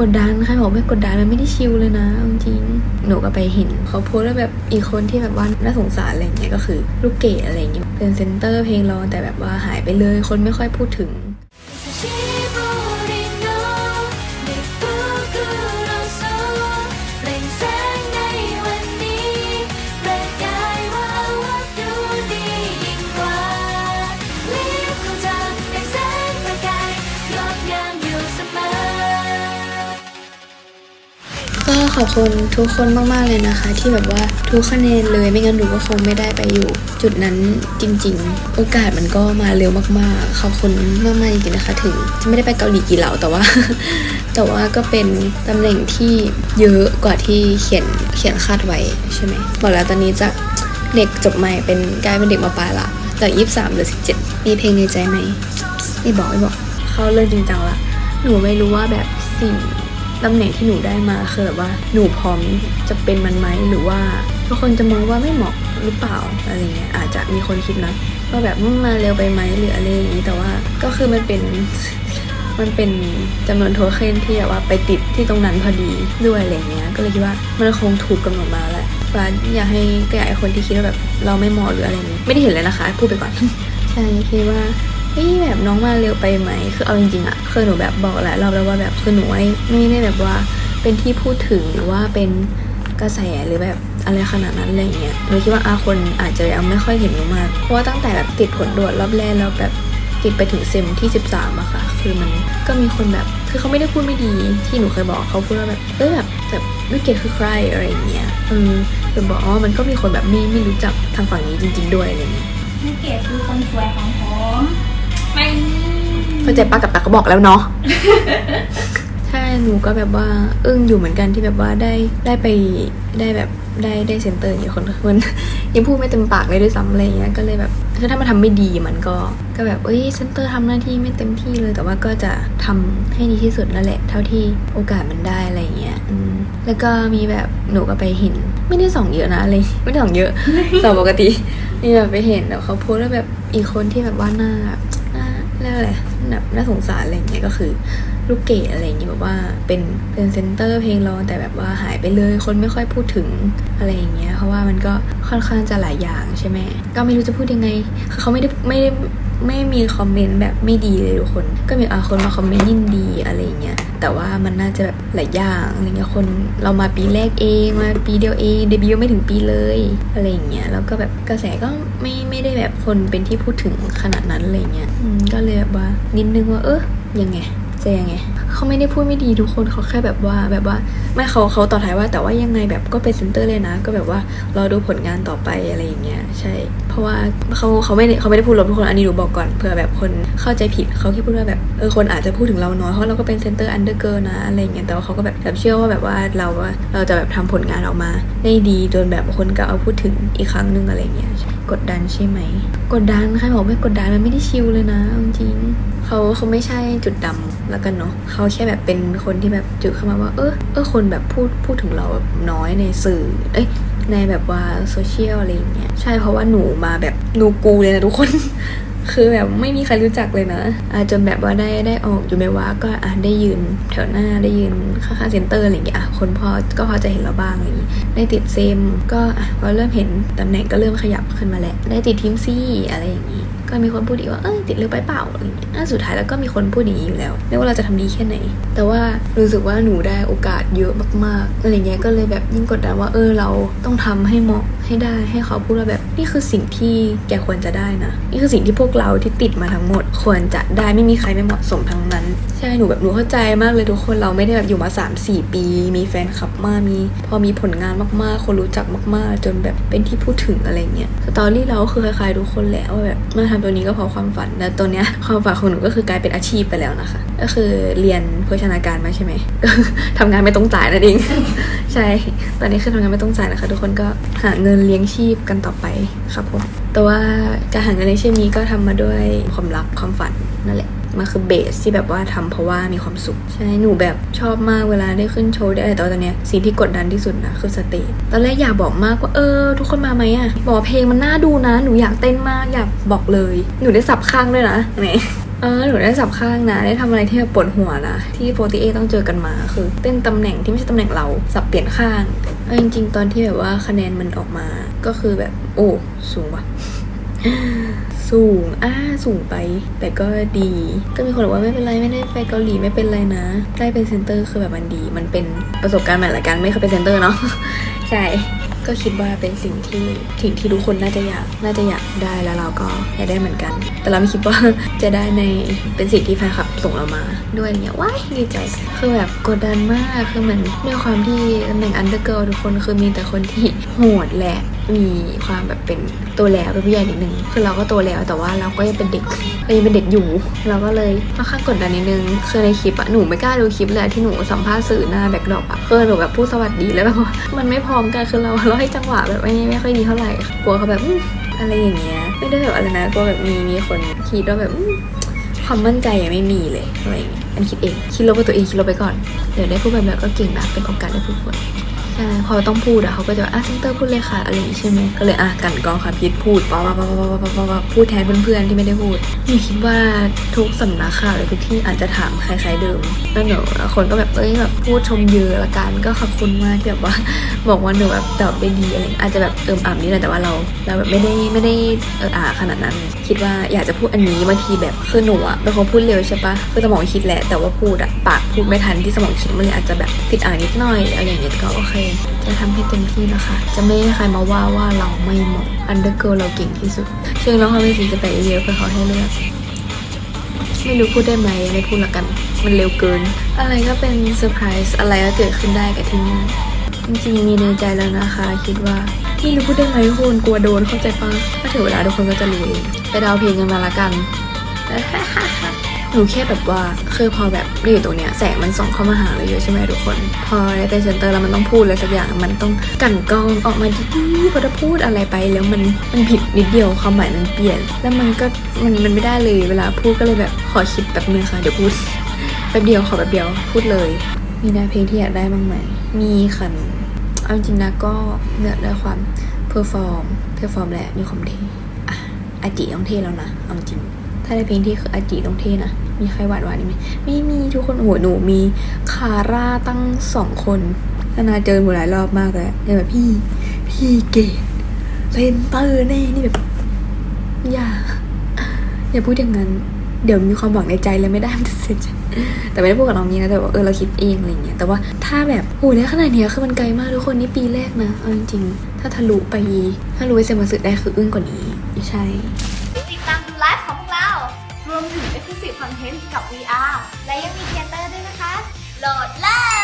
กดดันใครบอกไม่กดดันมันไม่ได้ชิลเลยนะจริงหนูก็ไปเห็นเขาโพสแล้วแบบอีกคนที่แบบว่าน่าสงสารอะไรเงี้ยก็คือ ลูกเกดอะไรเงี้ยเป็นเซนเตอร์เพลงร้องแต่แบบว่าหายไปเลยคนไม่ค่อยพูดถึง ขอบคุณทุกคนมากๆเลยนะคะ ที่แบบว่าทุกคะแนนเลยไม่งั้นหนูก็คงไม่ได้ไปอยู่ จุดนั้นจริง ๆ โอกาสมันก็มาเร็วมากๆ ขอบคุณมากๆจริงๆนะคะ ถึงจะไม่ได้ไปเกาหลีกี่เหล่าแต่ว่า แต่ว่าก็เป็นตำแหน่งที่เยอะกว่าที่เขียนเขียนคาดไว้ใช่ไหมบอกแล้วตอนนี้จากเด็กจบใหม่เป็นกลายเป็นเด็กมาปลายละจากยี่สามหรือสิบเจ็ดมีเพลงในใจไหมไม่บอกไม่บอก เขาเริ่มจริงจังละหนูไม่รู้ว่าแบบสิ่ง ตำแหน่งที่หนูได้มาคือแบบว่าหนูพร้อมจะเป็นมันไหมหรือว่าทุกคนจะมองว่าไม่เหมาะหรือเปล่าอะไรเงี้ยอาจจะมีคนคิดนะว่าแบบมึงมาเร็วไปไหมหรืออะไรอย่างนี้แต่ว่าก็คือมันเป็นมันเป็นจำนวนโทเค็นที่แบบว่าไปติดที่ตรงนั้นพอดีด้วยอะไรเงี้ยก็เลยคิดว่ามันคงถูกกำหนดมาแหละฟ้าอยากให้ก็อยากให้คนที่คิดว่าแบบเราไม่เหมาะหรืออะไรนี้ไม่ได้เห็นเลยนะคะ พูดไปก่อนใช่คิดว่า เฮ้ยแบบน้องมาเร็วไปไหม คือเอาจริงๆอะคือหนูแบบบอกแหลายรอบแล้วว่าแบบคือหนูไม่ไม่ได้แบบว่าเป็นที่พูดถึงหรือว่าเป็นกระแสหรือแบบอะไรขนาดนั้นอะไรเงี้ยหนูคิดว่าอาคนอาจจะยังไม่ค่อยเห็นหนูมาก เพราะว่าตั้งแต่แบบติดผลตรวจรอบแรกแล้วแบบติดไปถึงเซมที่ 13อะค่ะ คือมันก็มีคนแบบ คือเขาไม่ได้พูดไม่ดีที่หนูเคยบอกเขาพูดว่าแบบเออแบบแบบลูกเกดคือใครอะไรเงี้ยเออคือบอกอ๋อมันก็มีคนแบบไม่ไม่รู้จักทางฝั่งนี้จริง ๆ ด้วยอะไรเงี้ยลูกเกดคือคนสวยของผม ไม่เข้าใจป้ากับตาก็บอกแล้วเนาะ ใช่หนูก็แบบว่าอึ้งอยู่เหมือนกันที่แบบว่าได้ได้ไปได้แบบได้ได้เซนเตอร์อย่างเดียคนคนยังพูดไม่เต็มปากเลยด้วยซ้ำอะไรเงี้ยก็เลยแบบคือถ้ามันทำไม่ดีมันก็ก็แบบเอ้ยเซนเตอร์ทำหน้าที่ไม่เต็มที่เลยแต่ว่าก็จะทำให้ดีที่สุดนั่นแหละ เท่าที่โอกาสมันได้อะไรเงี้ยอืมแล้วก็มีแบบหนูก็ไปเห็น ไม่ได้ส่องเยอะนะอะไรไม่ได้ส่องเยอะส่องปกติมีแบบไปเห็นแล้วเขาโพสต์แล้วแบบอีกคนที่แบบว่าหน้า เรียกอะไรแบบน่าสงสารอะไรเงี้ยก็คือลูกเกดอะไรอย่างเงี้ยแบบว่าเป็นเป็นเซนเตอร์เพลงร้องแต่แบบว่าหายไปเลยคนไม่ค่อยพูดถึงอะไรอย่างเงี้ยเพราะว่ามันก็ค่อนข้างจะหลายอย่างใช่ไหมก็ไม่รู้จะพูดยังไงคือเขาไม่ได้ไม่ได้ ไม่มีคอมเมนต์แบบไม่ดีเลยทุกคน ก็มีอาคนมาคอมเมนต์ยินดีอะไรเงี้ยแต่ว่ามันน่าจะแบบหลายอย่างอะไรเงี้ยคนเรามาปีแรกเองมาปีเดียวเองเดบิวต์ไม่ถึงปีเลยอะไรเงี้ยแล้วก็แบบกระแสก็ไม่ไม่ได้แบบคนเป็นที่พูดถึงขนาดนั้นอะไรเงี้ยก็เลยแบบว่านิดนึงว่าเออยังไงจะยังไง เขาไม่ได้พูดไม่ดีทุกคนเขาแค่แบบว่าแบบว่าไม่เขาเขาต่อท้ายว่าแต่ว่ายังไงแบบก็เป็นเซนเตอร์เลยนะ ก็แบบว่ารอดูผลงานต่อไปอะไรอย่างเงี้ยใช่ เพราะว่าเขาเขาไม่เขาไม่ได้พูดลบทุกคนอันนี้หนูบอกก่อนเผื่อแบบคนเข้าใจผิดเขาแค่พูดว่าแบบเออคนอาจจะพูดถึงเราน้อยเพราะเราก็เป็นเซนเตอร์อันเดอร์เกิร์นะอะไรอย่างเงี้ยแต่ว่าเขาก็แบบแบบเชื่อว่าแบบว่าเราว่าเราจะแบบทำผลงานออกมาได้ดีจนแบบคนก็เอาพูดถึงอีกครั้งหนึ่งอะไรเงี้ยกดดันใช่ไหม กดดันใครบอกไม่กดดันมันไม่ได้ชิลเลยนะจริงเขาเขาไม่ใช่จุดดำแล้วกันเนาะเขาแค่แบบเป็นคนที่แบบจุดเข้ามาว่าเออเออคนนแบบพูดพูดถึงเราแบบน้อยในสื่อ เอ้ยในแบบว่าโซเชียลอะไรอย่างเงี้ยใช่เพราะว่าหนูมาแบบหนูกูเลยนะทุกคน คือแบบไม่มีใครรู้จักเลยนะอาจนแบบว่าได้ได้ออกอยู่ไม่ว่าก็อะได้ยืนแถวหน้าได้ยืนข้างๆเซ็นเตอร์อะไรอย่างเงี้ยอะคนพอก็พอจะเห็นเราบ้างอะไรอย่างงี้ได้ติดเซมก็อะพอเริ่มเห็นตำแหน่งก็เริ่มขยับขึ้นมาแหละได้ติดทีมซี่อะไรอย่างงี้ ก็มีคนพูดอีกว่าเอ้ยติดเร็วไปเปล่าอะไรอย่างเงี้ยสุดท้ายแล้วก็มีคนพูดอย่างนี้อยู่แล้ว ไม่ว่าเราจะทำดีแค่ไหน แต่ว่ารู้สึกว่าหนูได้โอกาสเยอะมากๆอะไรเงี้ยก็เลยแบบยิ่งกดดันว่าเออเราต้องทำให้เหมาะ ให้ได้ให้เขาพูดว่าแบบนี่คือสิ่งที่แกควรจะได้นะ นี่คือสิ่งที่พวกเราที่ติดมาทั้งหมด ควรจะได้ไม่มีใครไม่เหมาะสมทั้งนั้น ใช่หนูแบบหนูเข้าใจมากเลยทุกคนเราไม่ได้แบบอยู่มา 3-4 ปี มีแฟนคลับมากมี พอมีผลงานมากๆ คนรู้จักมาก ๆ จนแบบเป็นที่พูดถึงอะไรเงี้ยสตอรี่เราก็คือคล้ายๆทุกคนแหละว่าแบบมาทำตัวนี้ก็เพราะความฝันแต่ตัวเนี้ยความฝันของหนูก็คือกลายเป็นอาชีพไปแล้วนะคะ ก็คือเรียนโภชนาการมาใช่ไหมก็ทำงานไม่ต้องจ่ายนั่นเอง ใช่ ตอนนี้คือทำงานไม่ต้องจ่ายนะคะ ทุกคนก็หาเงินเลี้ยงชีพกันต่อไปครับผม แต่ว่าการหาเงินเลี้ยงชีพนี้ก็ทำมาด้วยความรักความฝันนั่นแหละมันคือเบสที่แบบว่าทำเพราะว่ามีความสุข ใช่ หนูแบบชอบมากเวลาได้ขึ้นโชว์ได้อะไรแต่ตอนเนี้ยสิ่งที่กดดันที่สุดนะคือสเตจตอนแรกอยากบอกมากว่าเออ ทุกคนมาไหมอะบอกเพลงมันน่าดูนะ หนูอยากเต้นมากอยากบอกเลย หนูได้สับข้างด้วยนะไหน เออหนูได้สับข้างนะ ได้ทำอะไรที่แบบปวดหัวนะ ที่โฟตีเอต้องเจอกันมาคือเต้นตำแหน่งที่ไม่ใช่ตำแหน่งเรา สับเปลี่ยนข้างเอาจริง ๆ ตอนที่แบบว่าคะแนนมันออกมา ก็คือแบบ โอ้ สูงว่ะสูงอ่าสูงไป แต่ก็ดี ก็มีคนบอกว่าไม่เป็นไรไม่ได้ไปเกาหลีไม่เป็นไรนะ ได้เป็นเซนเตอร์คือแบบมันดี มันเป็นประสบการณ์ใหม่ละกันไม่เคยเป็นเซนเตอร์เนาะ ใช่ ก็คิดว่าเป็นสิ่งที่สิ่งที่ทุกคนน่าจะอยากน่าจะอยากได้แล้วเราก็อยากได้เหมือนกัน แต่เราไม่คิดว่าจะได้ในเป็นสิ่งที่แฟนคลับส่งเรามาด้วยเนี่ยว้ายดีใจคือแบบกดดันมากคือเหมือนด้วยความที่ตำแหน่งอันเดอร์เกิลทุกคนคือมีแต่คนที่โหดแหละมีความแบบเป็นตัวแล้วเป็นผู้ใหญ่นิดนึงคือเราก็โตแล้วแต่ว่าเราก็ยังเป็นเด็กก็ยังเป็นเด็กอยู่ เราก็เลยค่อนข้างกดดันนิดนึงคือในคลิปอะหนูไม่กล้าดูคลิปเลยที่หนูสัมภาษณ์สื่อหน้าแบ็คดรอปอะคือหนูแบบพูดสวัสดีแล้วแบบว่ามันไม่พร้อมกันคือเราเราให้จังหวะแบบไม่ไม่ค่อยดีเท่าไหร่กลัวเขาแบบอะไรอย่างเงี้ยไม่ได้แบบอะไรนะกลัวแบบมีมีคนคิดว่าแบบความมั่นใจยังไม่มีเลยอะไรอย่างเงี้ยอันคิดเองคิดลบกับตัวเองคิดลบไปก่อนเดี๋ยวได้พูดแบบแบบก็เก่งนะเป็นโอกาสได้พูดคน ช่พอต้องพูดอะเขาก็จะว่าอะเซนเตอร์พูดเลยค่ะอะไรอย่างงี้ใช่ไหมก็เลยอะกันกองค่ะพีทพูดป๊าป๊าป๊าป๊าป๊าป๊าป๊าพูดแทนเพื่อนๆที่ไม่ได้พูดหนูคิดว่าทุกสำนักข่าวหรือทุกที่อาจจะถามคล้ายๆเดิมแล้วหนูคนก็แบบเอ้ยแบบพูดชมเยอะละกันก็ขอบคุณมากที่แบบว่าบอกว่าหนูแบบตอบได้ดีอะไรอย่างเงี้ยอาจจะแบบเติมอ่ำนิดหน่อยแต่ว่าเราเราแบบไม่ได้ไม่ได้เอออ่าขนาดนั้น คิดว่าอยากจะพูดอันนี้บางทีแบบคือหนูอะเป็นคนพูดเร็วใช่ปะคือสมองคิดแหละแต่ว่าพูดอะปากพูดไม่ทันที่สมองคิดมันเลยอาจจะแบบติดอ่านนิดหน่อยอะไรอย่างเงี้ยก็โอเคจะทำให้เต็มที่นะคะ จะไม่ให้ใครมาว่าว่าเราไม่เหมาะอันเดอร์เกิลเราเก่งที่สุด เชื่อน้องเขาไม่สิจะไปเยอะเพื่อเขาให้เลือกไม่รู้พูดได้ไหมไม่พูดละกัน มันเร็วเกิน อะไรก็เป็นเซอร์ไพรส์อะไรก็เกิดขึ้นได้กับที่นี่จริงๆมีในใจแล้วนะคะ คิดว่าไม่รู้พูดได้ไหมทุกคนกลัวโดนเข้าใจปะถ้าถึงเวลาทุกคนก็จะรู้เองไปดาวเพลงกันมาละกัน หนูแค่แบบว่าคือพอแบบได้อยู่ตรงเนี้ยแสงมันส่องเข้ามาหาเราเยอะใช่ไหมทุกคน พอได้เป็นเซนเตอร์แล้วมันต้องพูดอะไรสักอย่างมันต้องกันกองออกมาดีๆพอถ้าพูดอะไรไปแล้วมันมันผิดนิดเดียวความหมายมันเปลี่ยน แล้วมันก็มันมันไม่ได้เลยเวลาพูดก็เลยแบบขอคิดแบบนึงค่ะเดี๋ยวพูดแป๊บเดียวขอแป๊บเดียวพูดเลย มีแนวเพลงที่อยากได้บ้างไหมมีค่ะเอาจริงนะก็เนื้อได้ความเพอร์ฟอร์มเพอร์ฟอร์มแหละมีความเท่อะอจิต้องเท่แล้วนะเอาจริง ถ้าในเพลงที่คืออาจิต้องเท่นะ มีใครหวานหวานๆอีกไหมไม่มีทุกคนโอ้โหหนูมีคาร่าตั้งสองคนนานาเจอหนูหลายรอบมากเลยเนี่ยแบบพี่ พี่เกดเซนเตอร์แน่นี่แบบ อย่า อย่าพูดอย่างนั้น เดี๋ยวมีความหวังในใจแล้วไม่ได้มันจะเสร็จแต่ไม่ได้พูดกับน้องนี้นะแต่ว่าเออเราคิดเองอะไรอย่างเงี้ยแต่ว่าถ้าแบบโหในขนาดเนี้ยคือมันไกลมากทุกคนนี่ปีแรกนะเอาจริงๆถ้าทะลุไปถ้ารู้ไปเซมาสึได้คืออึ้งกว่านี้ไม่ใช่ อนเทนต์กับ VR และยังมีเทเตอร์ด้วยนะคะ โหลดเลย